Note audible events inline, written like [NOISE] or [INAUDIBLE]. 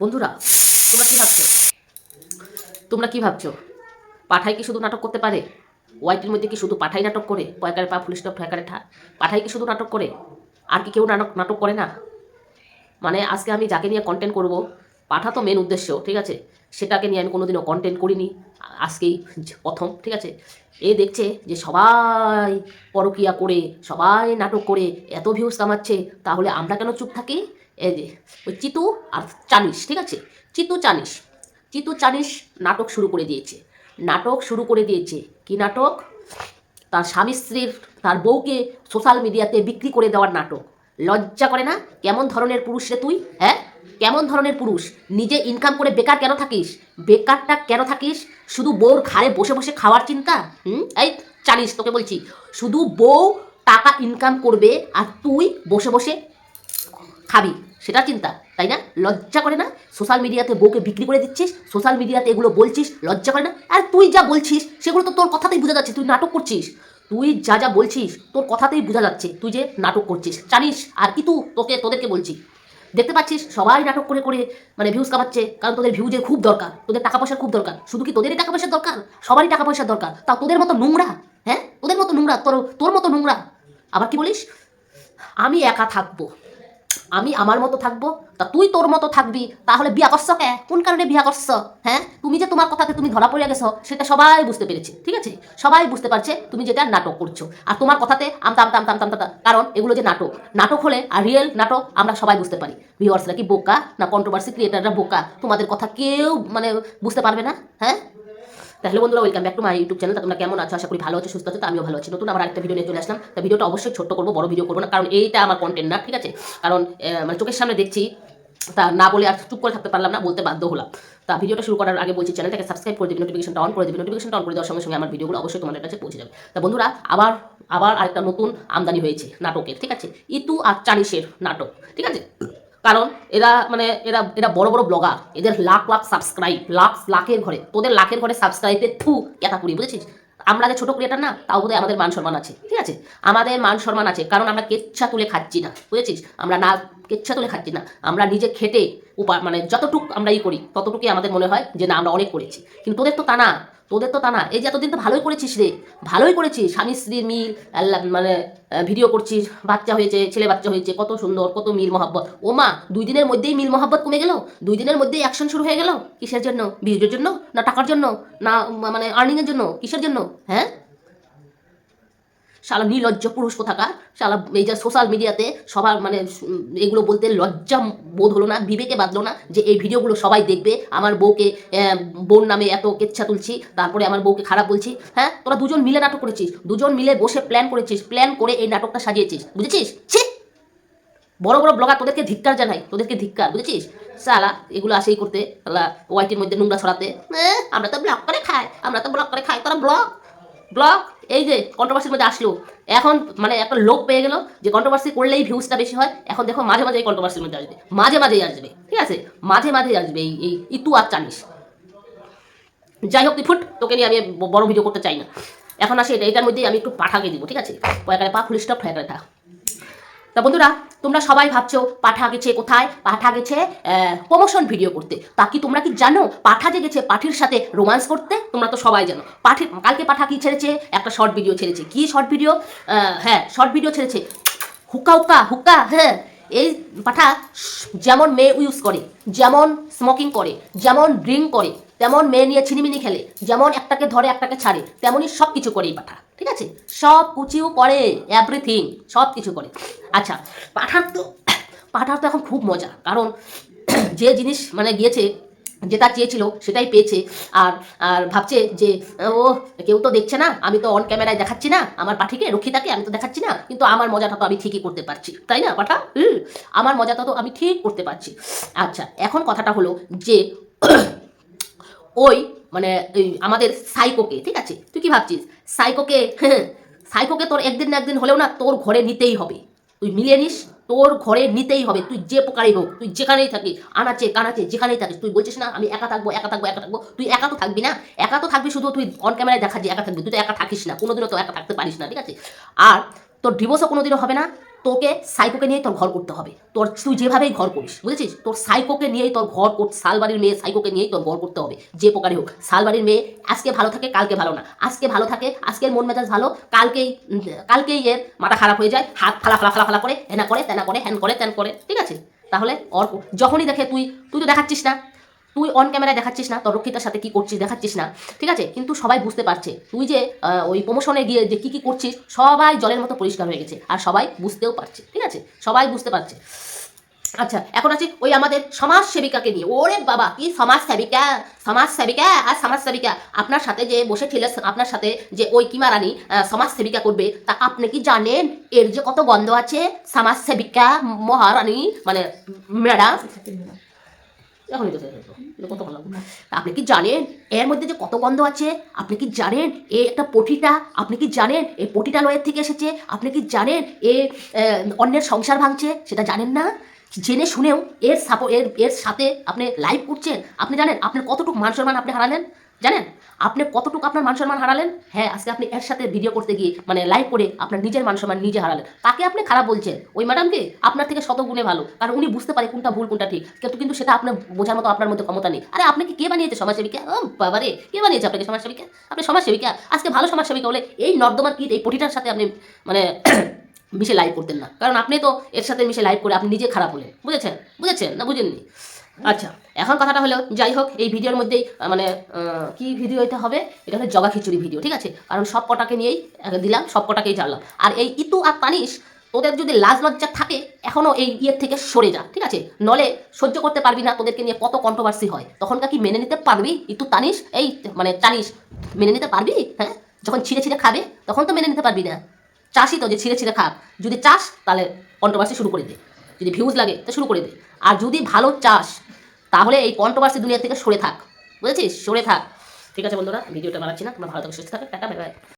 বন্ধুরা, তোমরা কি ভাবছ? তোমরা কি ভাবছ? পাঠাই কি শুধু নাটক করতে পারে? ওয়াইটির মধ্যে কি শুধু পাঠাই নাটক করে? পয়কারে পা ফুল স্টপ ঠেকারে ঠা পাঠাই কি শুধু নাটক করে? আর কি কেউ নাটক নাটক করে না? মানে আজকে আমি যাকে নিয়ে কন্টেন্ট করব, পাঠা তো মেন উদ্দেশ্য, ঠিক আছে? সেটাকে নিয়ে আমি কোনোদিনও কন্টেন্ট করিনি, আজকেই প্রথম, ঠিক আছে? এ দেখছে যে সবাই পরকিয়া করে, সবাই নাটক করে, এত ভিউজ কামাচ্ছে, তাহলে আমরা কেন চুপ থাকি? এই যে, ওই চিতু আর চানিস, ঠিক আছে? চিতু চানিস। চিতু চানিস নাটক শুরু করে দিয়েছে। নাটক শুরু করে দিয়েছে কি নাটক? তার স্বামী স্ত্রীর, তার বউকে সোশ্যাল মিডিয়াতে বিক্রি করে দেওয়ার নাটক। লজ্জা করে না? কেমন ধরনের পুরুষ রে তুই? হ্যাঁ? কেমন ধরনের পুরুষ? নিজে ইনকাম করে বেকার কেন থাকিস? বেকারটা কেন থাকিস? শুধু বউর ঘাড়ে বসে বসে খাওয়ার চিন্তা? হুম? এই জানিস তোকে বলছি। শুধু বউ টাকা ইনকাম করবে আর তুই বসে বসে খাবি। সেটা চিন্তা, তাই না? লজ্জা করে না? সোশ্যাল মিডিয়াতে বউকে বিক্রি করে দিচ্ছিস সোশ্যাল মিডিয়াতে এগুলো বলছিস, লজ্জা করে না? আর তুই যা বলছিস, সেগুলো তো তোর কথাতেই বোঝা যাচ্ছে, তুই নাটক করছিস। তুই যা যা বলছিস, তোর কথাতেই বোঝা যাচ্ছে, তুই যে নাটক করছিস। জানিস, আর কি তু? তোকে, তোদেরকে বলছি। দেখতে পাচ্ছিস, সবাই নাটক করে করে মানে ভিউজ কামাচ্ছে, কারণ তোদের ভিউজের খুব দরকার, তোদের টাকা পয়সার খুব দরকার। শুধু কি তোদেরই টাকা পয়সার দরকার? সবারই টাকা পয়সার দরকার। তা তোদের মতো নোংরা হ্যাঁ? তোদের মতো নোংরা, তোর তোর মতো নোংরা। আবার কি বলিস? আমি একা থাকব। আমি আমার মতো থাকব? তা তুই তোর মতো থাকবি? তাহলে বিয়া করছ কে? কোন কারণে বিয়া করছ? হ্যাঁ? তুমি যে তোমার কথাতে তুমি ধরা পড়ে গেছো, সেটা সবাই বুঝতে পেরেছে, ঠিক আছে? সবাই বুঝতে পারছে তুমি যেটা নাটক করছ। আর তোমার কথাতে আমতা আমতা আমতা আমতা কারণ এগুলো যে নাটক নাটক হলে আর রিয়েল নাটক আমরা সবাই বুঝতে পারি। ভিউয়ার্সরা কি বোকা? না কন্ট্রোভার্সি ক্রিয়েটাররা বোকা? তোমাদের কথা কেউ মানে বুঝতে পারবে না? হ্যাঁ? তাহলে বন্ধুরা welcome back to my YouTube channel তোমরা কেমন আছো? আশা করি ভালো আছো, সুস্থ আছো, তো আমিও ভালো আছি। নতুন আবার একটা ভিডিও নিয়ে চলে আসলাম। তা ভিডিওটা অবশ্যই ছোট্ট করব, বড় ভিডিও করব না, কারণ এইটা আমার কন্টেন্ট না, ঠিক আছে? কারণ মানে চোখের সামনে দেখছি, তা না বলে আর চুপ করে থাকতে পারলাম না, বলতে বাধ্য হলাম। তা ভিডিওটা শুরু করার আগে বলছি চ্যানেলটাকে সাবস্ক্রাইব করে দিবি নোটিফিকেশনটা অন করে দিবি নোটিফিকেশনটা অন করে দেওয়ার সঙ্গে সঙ্গে আমার ভিডিওগুলো অবশ্যই তোমাদের কাছে পৌঁছে যাবে। তা বন্ধুরা, আবার আবার আরেকটা নতুন আমদানি হয়েছে, নাটকের, ঠিক আছে? ইতু আর চানিসের নাটক, ঠিক আছে? কারণ এরা মানে এরা এরা বড় বড় ব্লগার, এদের লাখ লাখ সাবস্ক্রাইব লাখ লাখের ঘরে, তোদের লাখের ঘরে সাবস্ক্রাইবে থু ক্যাতাপুরি বুঝেছিস? আমরা যে ছোট ক্রিয়েটার না, তাও বোধহয় আমাদের মান সম্মান আছে, ঠিক আছে? আমাদের মান সম্মান আছে, কারণ আমরা কেচ্ছা তুলে খাচ্ছি না, বুঝেছিস? আমরা না, কেচ্ছা তুলে খাচ্ছি না, আমরা নিজে খেটে উপা মানে যতটুক আমরা ই করি, ততটুকুই আমাদের মনে হয় যে না, আমরা অনেক করেছি। কিন্তু তোদের তো তা না। তোদের তো তা না। এই যে এতদিন তো ভালোই করেছিস রে। ভালোই করেছিস। স্বামী স্ত্রীর মিল মানে ভিডিও করছিস। বাচ্চা হয়েছে, ছেলে বাচ্চা হয়েছে, কত সুন্দর, কত মিল মহাব্বত। ও মা, দুই দিনের মধ্যেই মিল মহাব্বত কমে গেল? দুই দিনের মধ্যেই অ্যাকশন শুরু হয়ে গেল? কিসের জন্য? ভিডিওর জন্য? না টাকার জন্য? না মানে আর্নিংয়ের জন্য? কিসের জন্য? হ্যাঁ? শালা নির্লজ্জ পুরুষ কোথাকার? শালা এই যে সোশ্যাল মিডিয়াতে সবার মানে এগুলো বলতে লজ্জা বোধ হলো না, বিবেকে বাঁধলো না যে এই ভিডিওগুলো সবাই দেখবে। আমার বউকে বোন নামে এত কেচ্ছা তুলছি, তারপরে আমার বউকে খারাপ বলছি। হ্যাঁ তোরা দুজন মিলে নাটক করেছিস, দুজন মিলে বসে প্ল্যান করেছিস প্ল্যান করে এই নাটকটা সাজিয়েছিস, বুঝেছিস? ছি! বড় বড় ব্লগার তোদেরকে ধিক্কার জানাই, তোদেরকে ধিক্কার, বুঝেছিস? সালা এগুলো আসেই করতে ওয়াইটির মধ্যে নোংরা ছড়াতে। আমরা তো ব্লগ করে খাই, আমরা তো ব্লগ করে খাই, তোরা ব্লগ ব্লগ এই যে কন্ট্রোভার্সির মধ্যে আসলো। এখন মানে একটা লোক পেয়ে গেল যে কন্ট্রোভার্সি করলেই ভিউজটা বেশি হয়। এখন দেখো মাঝে মাঝে এই কন্ট্রোভার্সির মধ্যে আসবে। মাঝে মাঝেই আসবে, ঠিক আছে? মাঝে মাঝেই আসবে এই এই ইতু আর চানিস যাই হোক ফুট, তোকে নিয়ে আমি বড় ভিডিও করতে চাই না। এখন আসে এটা, এটার মধ্যেই আমি একটু পাঠাকে দিব, ঠিক আছে? পয়কারে পা ফুল স্টপ ঠেকারে থা তা বন্ধুরা, তোমরা সবাই ভাবছ পাঠা গেছে কোথায়? পাঠা গেছে প্রমোশন ভিডিও করতে। তা কি তোমরা কি জানো পাঠা যে গেছে পাঠির সাথে রোমান্স করতে? তোমরা তো সবাই জানো। পাঠি কালকে পাঠা কি ছেড়েছে? একটা শর্ট ভিডিও ছেড়েছে। কি শর্ট ভিডিও হ্যাঁ শর্ট ভিডিও ছেড়েছে। হুক্কা হুক্কা হুক্কা হ্যাঁ এই পাঠা যেমন মেয়ে ইউজ করে, যেমন স্মোকিং করে, যেমন ড্রিঙ্ক করে, তেমন মেয়ে নিয়ে ছিনিমিনি খেলে, যেমন একটাকে ধরে একটাকে ছাড়ে, তেমনই সব কিছু করে এই পাঠা। ঠিক আছে? সব কিছু করে এভরিথিং সব কিছু করে। আচ্ছা পাঠার তো পাঠার তো এখন খুব মজা। কারণ যে জিনিস মানে গিয়েছে, যেটা চেয়েছিল, সেটাই পেয়েছে। আর আর ভাবছে যে, ও, কেউ তো দেখছে না, আমি তো অন ক্যামেরায় দেখাচ্ছি না, আমার পাঠিকে, রক্ষিতাকে আমি তো দেখাচ্ছি না, কিন্তু আমার মজাটা তো আমি ঠিকই করতে পারছি, তাই না, পাঠা? আমার মজাটা তো আমি ঠিক করতে পারছি। আচ্ছা এখন কথাটা হলো যে, ওই মানে আমাদের সাইকোকে, ঠিক আছে? তুই কি ভাবছিস? সাইকোকে [LAUGHS] সাইকোকে তোর একদিন না একদিন হলেও না তোর ঘরে নিতেই হবে। তুই মিলিয়ে নিস, তোর ঘরে নিতেই হবে। তুই যে প্রকারেই হোক, তুই যেখানেই থাকিস, আনাচে, কানাচে, যেখানেই থাকিস, তুই বলছিস না, আমি একা থাকব একা থাকব একা থাকব, তুই একা তো থাকবি না। একা তো থাকবি শুধু তুই অন ক্যামেরায় দেখা যে একা থাকবি, তুই তো একা থাকিস না, কোনোদিনও তো একা থাকতে পারিস না, ঠিক আছে? আর তোর ডিভোর্সও কোনোদিনও হবে না তোকে সাইকোকে নিয়েই তোর ঘর করতে হবে। তোর তুই যেভাবেই ঘর করিস, বুঝেছিস? তোর সাইকোকে নিয়েই তোর ঘর শালবাড়ির মেয়ে সাইকোকে নিয়েই তোর ঘর করতে হবে, যে প্রকারে হোক। শালবাড়ির মেয়ে আজকে ভালো থাকে, কালকে ভালো না। আজকে ভালো থাকে, আজকের মন মেজাজ ভালো, কালকেই কালকেই এর মাথা খারাপ হয়ে যায়, হাত ফালা ফালা ফালা ফালা করে, হেনা করে, তেনা করে হ্যান করে ত্যান করে, ঠিক আছে? তাহলে অর যখনই দেখে তুই তুই তো দেখাচ্ছিস না। তুই অন ক্যামেরায় দেখাচ্ছিস না তোর রক্ষিতার সাথে কি করছিস দেখাচ্ছিস না, ঠিক আছে? কিন্তু সবাই বুঝতে পারছে। তুই যে ওই প্রমোশনে গিয়ে যে কি কি করছিস, সবাই জলের মতো পরিষ্কার হয়ে গেছে, আর সবাই বুঝতেও পারছে, ঠিক আছে? সবাই বুঝতে পারছে। আচ্ছা এখন আছে ওই আমাদের সমাজ সেবিকাকে নিয়ে। ওরে বাবা, কি সমাজ সেবিকা সমাজ সেবিকা, আর সমাজ সেবিকা। আপনার সাথে যে বসে ছিল, আপনার সাথে যে ওই কিমা রানী সমাজ সেবিকা করবে, তা আপনি কি জানেন? এর যে কত গন্ধ আছে? সমাজ সেবিকা মহারানী মানে ম্যাডাম? এখনই তো শেষ আপনি কি জানেন এর মধ্যে যে কত গন্ধ আছে? আপনি কি জানেন এ একটা পটিটা? আপনি কি জানেন এই পটিটা লয়ের থেকে এসেছে? আপনি কি জানেন এ অন্যের সংসার ভাঙছে? সেটা জানেন না? জেনে শুনেও এর সাপো, এর এর সাথে আপনি লাইভ করছেন? আপনি জানেন আপনার কতটুকু মান আপনি হারালেন? জানেন? আপনি কতটুকু আপনার মান সম্মান হারালেন? হ্যাঁ আজকে আপনি এর সাথে ভিডিও করতে গিয়ে মানে লাইভ করে আপনার নিজের মান সম্মান নিজে হারালেন। তাকে আপনি খারাপ বলছেন? ওই ম্যাডামকে আপনার থেকে শত গুণে ভালো। কারণ উনি বুঝতে পারে কোনটা ভুল, কোনটা ঠিক। কিন্তু কিন্তু সেটা আপনার বোঝার মতো আপনার মধ্যে ক্ষমতা নেই। আরে আপনাকে কে বানিয়েছে? সমাজসেবিকা? ও বাবারে, কে বানিয়েছে আপনাকে সমাজসেবিকা? আপনি সমাজসেবিকা? আজকে ভালো সমাজসেবিকা হলে এই নর্দমার কীট, এই পটিটার সাথে আপনি মানে [COUGHS] মিশে লাইভ করতেন না। কারণ আপনি তো এর সাথে মিশে লাইভ করে আপনি নিজে খারাপ হলেন। বুঝেছেন? বুঝেছেন? না বুঝেননি? আচ্ছা এখন কথাটা হলো, যাই হোক, এই ভিডিওর মধ্যেই মানে কি ভিডিও এটা হবে? এটা হলো জগা খিচুড়ি ভিডিও ঠিক আছে? কারণ সব কটাকে নিয়েই দিলাম, সব কটাকেই জানলাম। আর এই ইতু আর তানিশ, তোদের যদি লাজ লজ্জা থাকে, এখনও এই ইয়ের থেকে সরে যা, ঠিক আছে? নলে সহ্য করতে পারবি না, তোদেরকে নিয়ে কত কন্ট্রোভার্সি হয়। তখনকার কি মেনে নিতে পারবি? ইতু, তানিশ? এই মানে তানিশ, মেনে নিতে পারবি? হ্যাঁ? যখন ছিঁড়ে ছিঁড়ে খাবে, তখন তো মেনে নিতে পারবি না। চাষই তো যে ছিঁড়ে ছিঁড়ে খাক। যদি চাস, তাহলে কন্ট্রোভার্সি শুরু করে দে। যদি ভিউজ লাগে, তা শুরু করে দে। আর যদি ভালো চাস, তাহলে এই কন্ট্রোভার্সি দুনিয়া থেকে সরে থাক। বুঝেছিস? সরে থাক। ঠিক আছে বন্ধুরা ভিডিওটা বানাচ্ছি না। তোমরা ভালো থাকো, সুস্থ থাকো। Tata bye bye